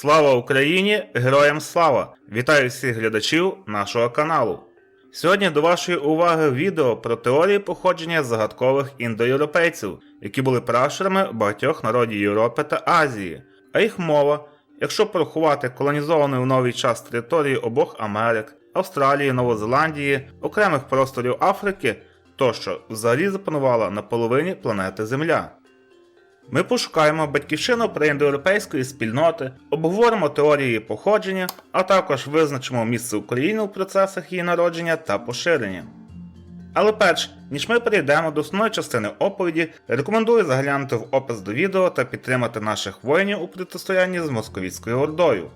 Слава Україні! Героям слава! Вітаю всіх глядачів нашого каналу. Сьогодні до вашої уваги відео про теорії походження загадкових індоєвропейців, які були пращурами багатьох народів Європи та Азії, а їх мова, якщо порахувати колонізовані в новий час території обох Америк, Австралії, Новозеландії, окремих просторів Африки, тощо взагалі запанувала на половині планети Земля. Ми пошукаємо батьківщину проіндоєвропейської спільноти, обговоримо теорії походження, а також визначимо місце України у процесах її народження та поширення. Але перш ніж ми перейдемо до основної частини оповіді, рекомендую заглянути в опис до відео та підтримати наших воїнів у протистоянні з московітською ордою.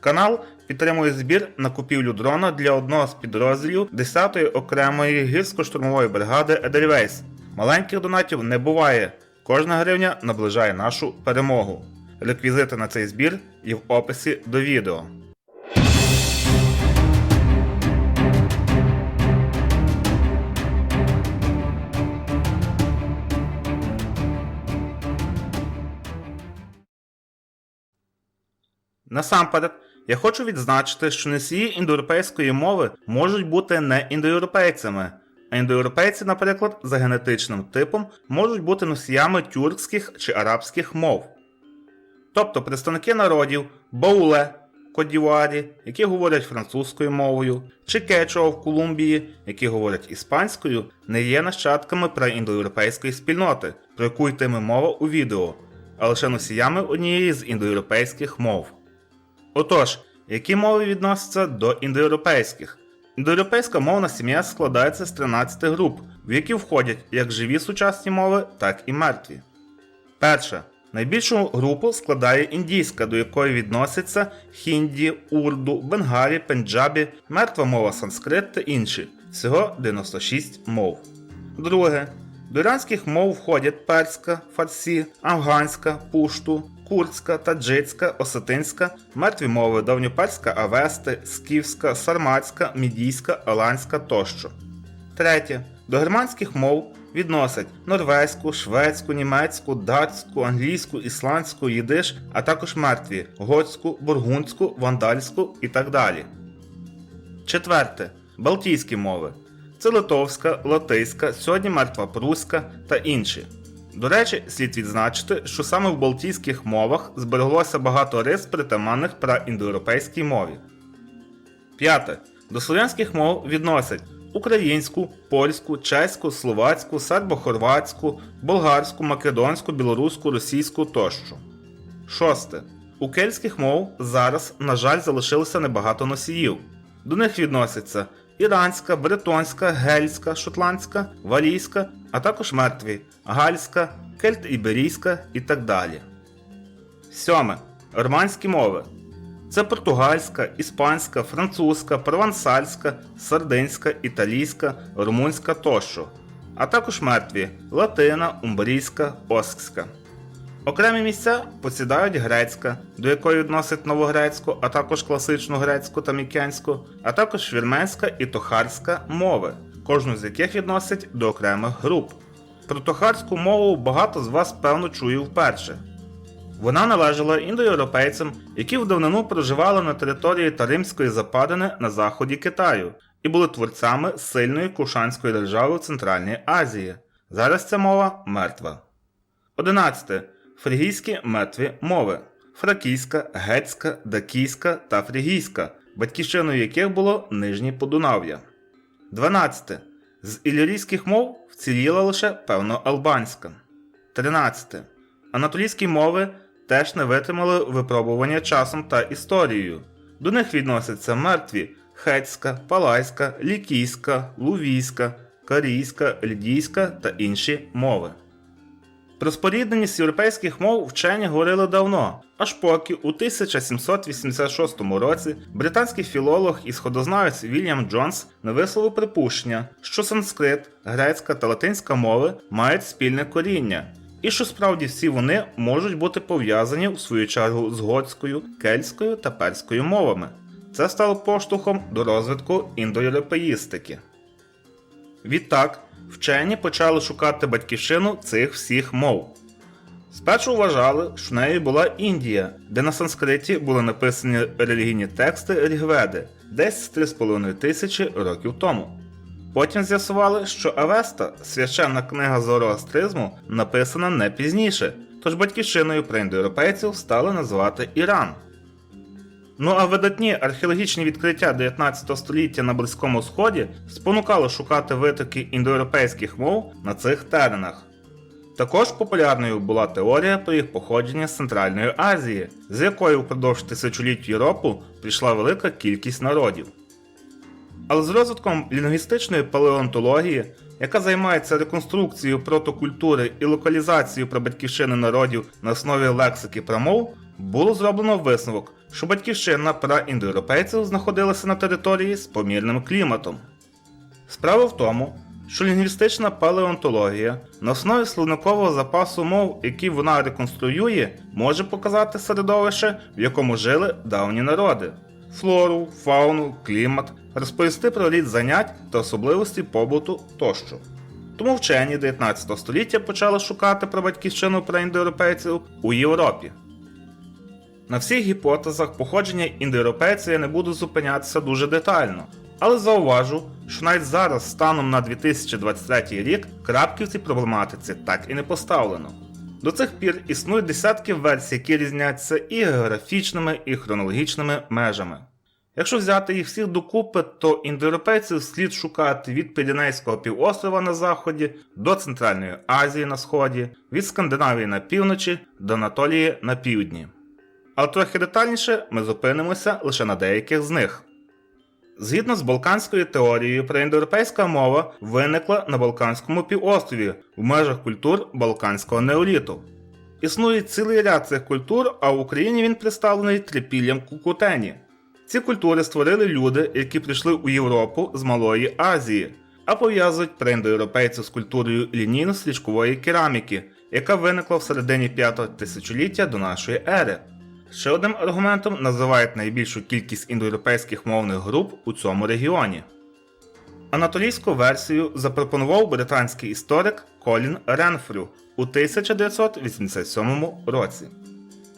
Канал підтримує збір на купівлю дрона для одного з підрозділів 10-ї окремої гірсько-штурмової бригади Едельвейс. Маленьких донатів не буває. Кожна гривня наближає нашу перемогу. Реквізити на цей збір є в описі до відео. Насамперед, я хочу відзначити, що носії індоєвропейської мови можуть бути не індоєвропейцями, а індоєвропейці, наприклад, за генетичним типом можуть бути носіями тюркських чи арабських мов. Тобто представники народів Бауле в Кодіварі, які говорять французькою мовою, чи Кечуа в Колумбії, які говорять іспанською, не є нащадками проіндоєвропейської спільноти, про яку йтиме мова у відео, а лише носіями однієї з індоєвропейських мов. Отож, які мови відносяться до індоєвропейських? Індоєвропейська мовна сім'я складається з 13 груп, в які входять як живі сучасні мови, так і мертві. Перша. Найбільшу групу складає індійська, до якої відносяться хінді, урду, бенгарі, пенджабі, мертва мова санскрит та інші. Всього 96 мов. Друге. До іранських мов входять перська, фарсі, афганська, пушту, курдська, таджицька, осетинська, мертві мови давньоперська авести, скіфська, сарматська, мідійська, аланська тощо. Третє. До германських мов відносять норвезьку, шведську, німецьку, датську, англійську, ісландську, їдиш, а також мертві готську, бургундську, вандальську і так далі. Четверте. Балтійські мови. Це литовська, латиська, сьогодні мертва пруська та інші. До речі, слід відзначити, що саме в балтійських мовах збереглося багато рис притаманних праіндоєвропейській мові. П'яте. До слов'янських мов відносять українську, польську, чеську, словацьку, сербо-хорватську, болгарську, македонську, білоруську, російську тощо. Шосте. У кельтських мов зараз, на жаль, залишилося небагато носіїв. До них відносяться іранська, бретонська, гельська, шотландська, валійська, а також мертві, гальська, кельт-іберійська і так далі. Сьоме. Романські мови. Це португальська, іспанська, французька, провансальська, сардинська, італійська, румунська тощо, а також мертві латина, умбрійська, оскська. Окремі місця посідають грецька, до якої відносять новогрецьку, а також класичну грецьку та мікянську, а також вірменська і тохарська мови, кожну з яких відносять до окремих груп. Про тохарську мову багато з вас певно чує вперше. Вона належала індоєвропейцям, які в давнину проживали на території Таримської западини на заході Китаю і були творцями сильної кушанської держави в Центральній Азії. Зараз ця мова мертва. 11. Фрігійські мертві мови. Фракійська, гетська, дакійська та фрігійська, батьківщиною яких було Нижнє Подунав'я. 12. З ілірійських мов вціліла лише певно албанська. 13. Анатолійські мови теж не витримали випробування часом та історією. До них відносяться мертві хетська, палайська, лікійська, лувійська, карійська, лідійська та інші мови. Про спорідненість європейських мов вчені говорили давно, аж поки у 1786 році британський філолог і сходознавець Вільям Джонс не висловив припущення, що санскрит, грецька та латинська мови мають спільне коріння, і що справді всі вони можуть бути пов'язані в свою чергу з готською, кельтською та перською мовами. Це стало поштовхом до розвитку індоєвропеїстики. Відтак, вчені почали шукати батьківщину цих всіх мов. Спершу вважали, що нею була Індія, де на санскриті були написані релігійні тексти Рігведи десь з 3,5 тисячі років тому. Потім з'ясували, що Авеста, священна книга зороастризму, написана не пізніше, тож батьківщиною проіндоєвропейців стали називати Іран. Ну а видатні археологічні відкриття 19 століття на Близькому Сході спонукали шукати витоки індоєвропейських мов на цих теренах. Також популярною була теорія про їх походження з Центральної Азії, з якої впродовж тисячоліть в Європу прийшла велика кількість народів. Але з розвитком лінгвістичної палеонтології, яка займається реконструкцією протокультури і локалізацією прабатьківщини народів на основі лексики промов, було зроблено висновок, що батьківщина праіндоєвропейців знаходилася на території з помірним кліматом. Справа в тому, що лінгвістична палеонтологія на основі словникового запасу мов, який вона реконструює, може показати середовище, в якому жили давні народи, флору, фауну, клімат, розповісти про рід занять та особливості побуту тощо. Тому вчені 19 століття почали шукати про батьківщину проіндоєвропейців у Європі. На всіх гіпотезах походження індоєвропейця я не буду зупинятися дуже детально, але зауважу, що навіть зараз, станом на 2023 рік, крапки в цій проблематиці так і не поставлено. До цих пір існують десятки версій, які різняться і географічними, і хронологічними межами. Якщо взяти їх всіх докупи, то індоєвропейців слід шукати від Піренейського півострова на заході до Центральної Азії на сході, від Скандинавії на півночі до Анатолії на півдні. Але трохи детальніше ми зупинимося лише на деяких з них. Згідно з балканською теорією, проіндоєвропейська мова виникла на Балканському півострові в межах культур Балканського неоліту. Існує цілий ряд цих культур, а в Україні він представлений трипіллям Кукутені. Ці культури створили люди, які прийшли у Європу з Малої Азії, а пов'язують проіндоєвропейців з культурою лінійно-стрічкової кераміки, яка виникла в середині 5 тисячоліття до нашої ери. Ще одним аргументом називають найбільшу кількість індоєвропейських мовних груп у цьому регіоні. Анатолійську версію запропонував британський історик Колін Ренфрю у 1987 році.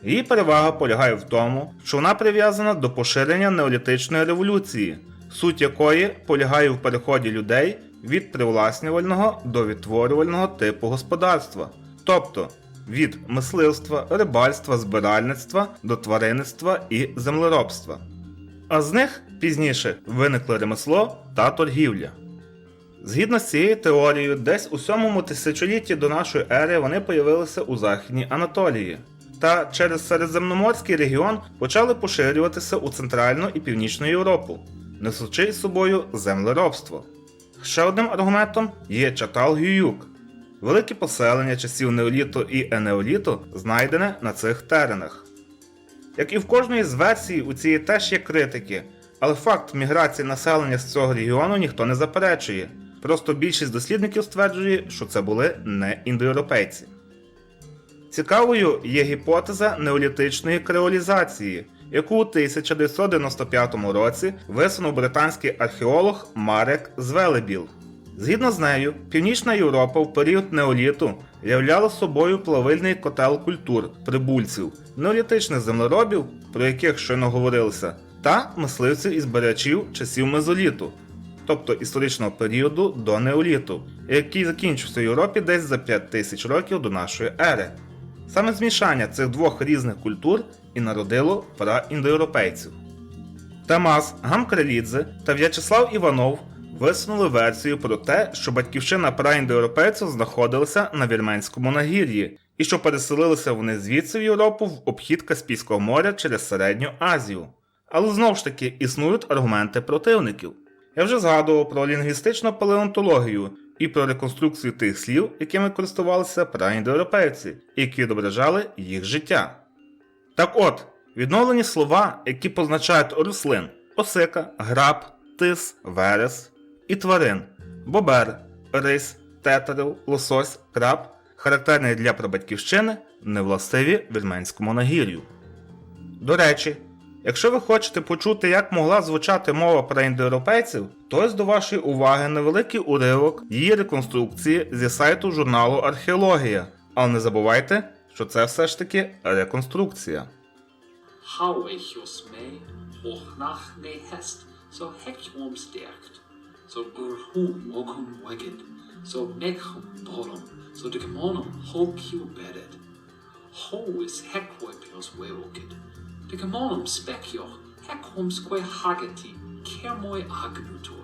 Її перевага полягає в тому, що вона прив'язана до поширення неолітичної революції, суть якої полягає в переході людей від привласнювального до відтворювального типу господарства, тобто від мисливства, рибальства, збиральництва до тваринництва і землеробства. А з них пізніше виникло ремесло та торгівля. Згідно з цією теорією, десь у 7 тисячолітті до нашої ери вони появилися у Західній Анатолії, та через Середземноморський регіон почали поширюватися у Центральну і Північну Європу, несучи із собою землеробство. Ще одним аргументом є Чатал-Гююк. Велике поселення часів неоліту і енеоліту знайдене на цих теренах. Як і в кожної з версій, у цієї теж є критики, але факт міграції населення з цього регіону ніхто не заперечує. Просто більшість дослідників стверджує, що це були не індоєвропейці. Цікавою є гіпотеза неолітичної креолізації, яку у 1995 році висунув британський археолог Марек Звелебіл. Згідно з нею, Північна Європа в період неоліту являла собою плавильний котел культур прибульців, неолітичних землеробів, про яких щойно говорилося, та мисливців і збирачів часів мезоліту, тобто історичного періоду до неоліту, який закінчився в Європі десь за 5 тисяч років до нашої ери. Саме змішання цих двох різних культур і народило праіндоєвропейців. Тамас Гамкрелідзе та В'ячеслав Іванов висунули версію про те, що батьківщина праіндоєвропейців знаходилася на Вірменському нагір'ї, і що переселилися вони звідси в Європу в обхід Каспійського моря через Середню Азію. Але знову ж таки існують аргументи противників. Я вже згадував про лінгвістичну палеонтологію і про реконструкцію тих слів, якими користувалися праіндоєвропейці, які відображали їх життя. Так от, відновлені слова, які позначають рослин осика, граб, тис, верес і тварин бобер, рись, тетерев, лосось, краб, характерні для прабатьківщини, невластиві вірменському нагір'ю. До речі, якщо ви хочете почути, як могла звучати мова проіндоєвропейців, то ось до вашої уваги невеликий уривок її реконструкції зі сайту журналу Археологія. Але не забувайте, що це все ж таки реконструкція. How ich os me, och nach ne hest, so hek om stärkt. So ur hum ogum weged, so nekhum borum, so de gemonum hok you bedded. Ho is hek wepios weoked. De gemonum spekjoch, hek hum hageti, kermoi agnutur.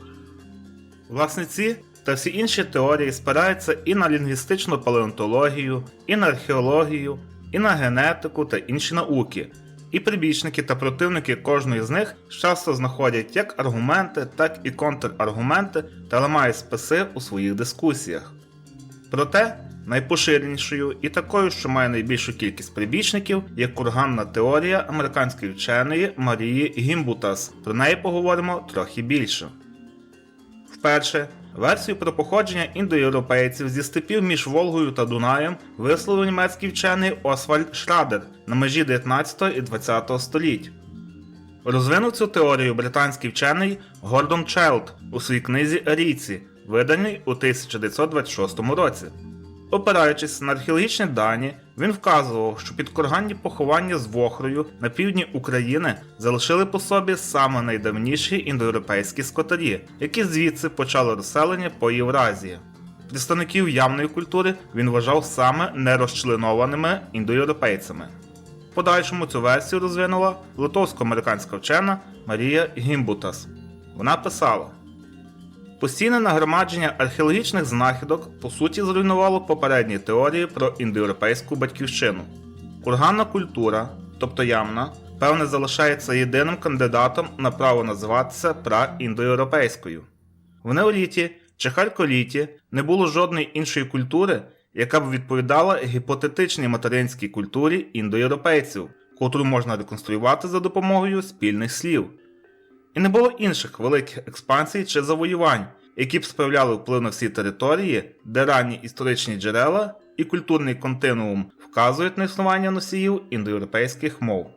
Власне, ці та всі інші теорії спираються і на лінгвістичну палеонтологію, і на археологію, і на генетику та інші науки. І прибічники та противники кожної з них часто знаходять як аргументи, так і контраргументи та ламають списи у своїх дискусіях. Проте найпоширенішою і такою, що має найбільшу кількість прибічників, є курганна теорія американської вченої Марії Гімбутас. Про неї поговоримо трохи більше. Вперше версію про походження індоєвропейців зі степів між Волгою та Дунаєм висловив німецький вчений Освальд Шрадер на межі 19 і 20 століть. Розвинув цю теорію британський вчений Гордон Челд у своїй книзі Арійці, виданій у 1926 році. Опираючись на археологічні дані, він вказував, що підкорганні поховання з Вохрою на півдні України залишили по собі саме найдавніші індоєвропейські скотарі, які звідси почали розселення по Євразії. Представників явної культури він вважав саме нерозчленованими індоєвропейцями. В подальшому цю версію розвинула литовсько-американська вчена Марія Гімбутас. Вона писала. Постійне нагромадження археологічних знахідок по суті зруйнувало попередні теорії про індоєвропейську батьківщину. Курганна культура, тобто ямна, певне залишається єдиним кандидатом на право називатися праіндоєвропейською. В неоліті чи хальколіті не було жодної іншої культури, яка б відповідала гіпотетичній материнській культурі індоєвропейців, котру можна реконструювати за допомогою спільних слів. І не було інших великих експансій чи завоювань, які б справляли вплив на всі території, де ранні історичні джерела і культурний континуум вказують на існування носіїв індоєвропейських мов.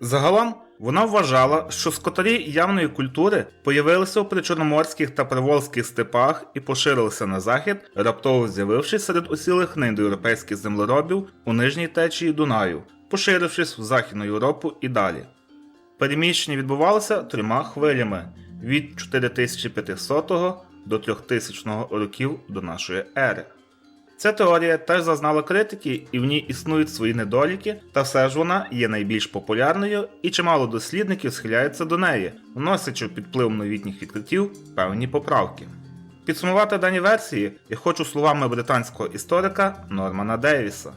Загалом вона вважала, що скотарі явної культури появилися у причорноморських та приволзьких степах і поширилися на захід, раптово з'явившись серед усілих неіндоєвропейських землеробів у нижній течії Дунаю, поширившись в Західну Європу і далі. Переміщення відбувалося трьома хвилями від 4500 до 3000 років до нашої ери. Ця теорія теж зазнала критики, і в ній існують свої недоліки, та все ж вона є найбільш популярною, і чимало дослідників схиляються до неї, вносячи під впливом новітніх відкриттів певні поправки. Підсумувати дані версії я хочу словами британського історика Нормана Дейвіса.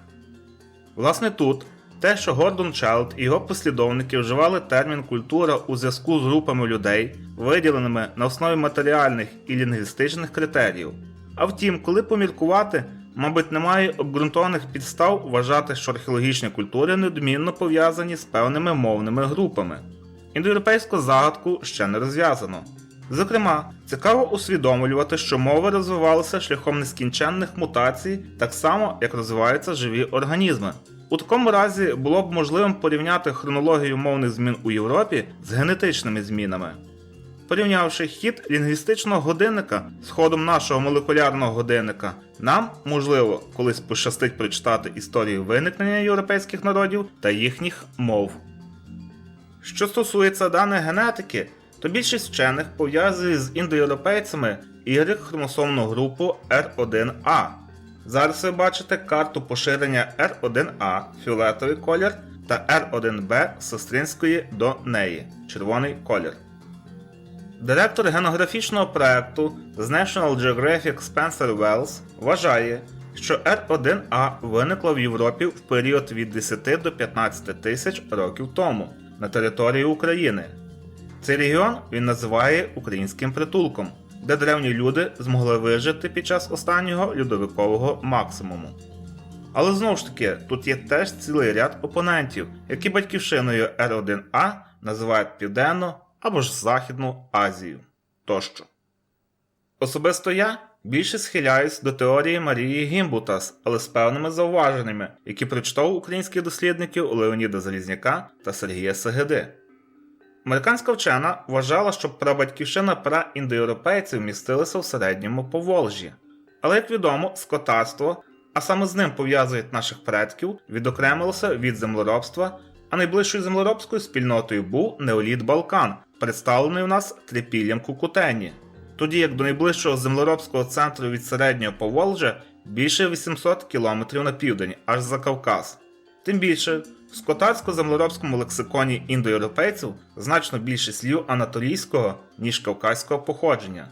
Власне тут те, що Гордон Челд і його послідовники вживали термін культура у зв'язку з групами людей, виділеними на основі матеріальних і лінгвістичних критеріїв. А втім, коли поміркувати, мабуть, немає обґрунтованих підстав вважати, що археологічні культури недмінно пов'язані з певними мовними групами. Індоєвропейську загадку ще не розв'язано. Зокрема, цікаво усвідомлювати, що мови розвивалися шляхом нескінченних мутацій, так само як розвиваються живі організми. У такому разі було б можливим порівняти хронологію мовних змін у Європі з генетичними змінами. Порівнявши хід лінгвістичного годинника з ходом нашого молекулярного годинника, нам, можливо, колись пощастить прочитати історію виникнення європейських народів та їхніх мов. Що стосується даної генетики, то більшість вчених пов'язує з індоєвропейцями Y-хромосомну групу R1A. Зараз ви бачите карту поширення R1A фіолетовий колір та R1B сестринської до неї червоний колір. Директор генографічного проекту з National Geographic Spencer Wells вважає, що R1A виникла в Європі в період від 10 до 15 тисяч років тому на території України. Цей регіон він називає українським притулком, де древні люди змогли вижити під час останнього льодовикового максимуму. Але знову ж таки, тут є теж цілий ряд опонентів, які батьківщиною R1A називають Південну або ж Західну Азію тощо. Особисто я більше схиляюсь до теорії Марії Гімбутас, але з певними зауваженнями, які прочитав українських дослідників Леоніда Залізняка та Сергія Сегеди. Американська вчена вважала, що прабатьківщина праіндоєвропейців містилася в середньому Поволжі. Але, як відомо, скотарство а саме з ним пов'язують наших предків, відокремилося від землеробства, а найближчою землеробською спільнотою був Неоліт Балкан, представлений у нас трипіллям Кукутені. Тоді як до найближчого землеробського центру від середнього Поволжя більше 800 кілометрів на південь, аж за Кавказ. Тим більше, в скотарсько-землеробському лексиконі індоєвропейців значно більше слів анатолійського, ніж кавказького походження.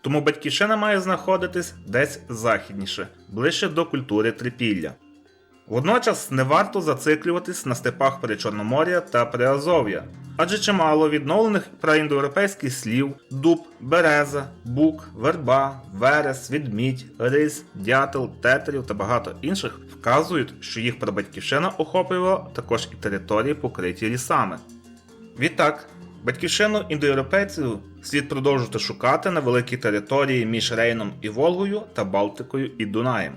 Тому батьківщина має знаходитись десь західніше, ближче до культури трипілля. Водночас не варто зациклюватись на степах Причорномор'я та Приазов'я, адже чимало відновлених праіндоєвропейських слів дуб, береза, бук, верба, верес, відмідь, рись, дятел, тетерів та багато інших вказують, що їх прабатьківщина охоплювала також і території, покриті лісами. Відтак, батьківщину індоєвропейців слід продовжувати шукати на великій території між Рейном і Волгою та Балтикою і Дунаєм.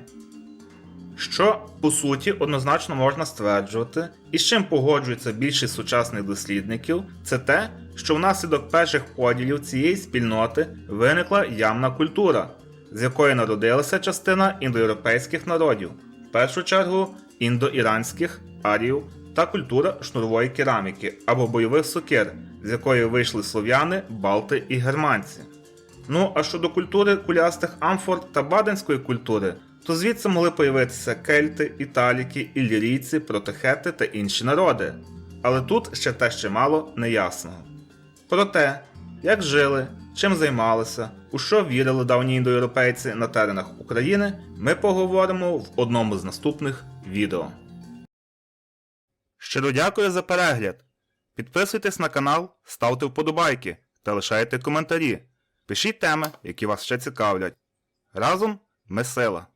Що, по суті, однозначно можна стверджувати, і з чим погоджується більшість сучасних дослідників, це те, що внаслідок перших поділів цієї спільноти виникла ямна культура, з якої народилася частина індоєвропейських народів, в першу чергу індоіранських, аріїв та культура шнурової кераміки або бойових сокир, з якої вийшли слов'яни, балти і германці. Ну а щодо культури кулястих амфор та баденської культури, то звідси могли появитися кельти, італіки, іллірійці, протехети та інші народи. Але тут ще те ще мало неясного. Про те, як жили, чим займалися, у що вірили давні індоєвропейці на теренах України, ми поговоримо в одному з наступних відео. Щиро дякую за перегляд. Підписуйтесь на канал, ставте вподобайки та лишайте коментарі. Пишіть теми, які вас ще цікавлять. Разом ми сила.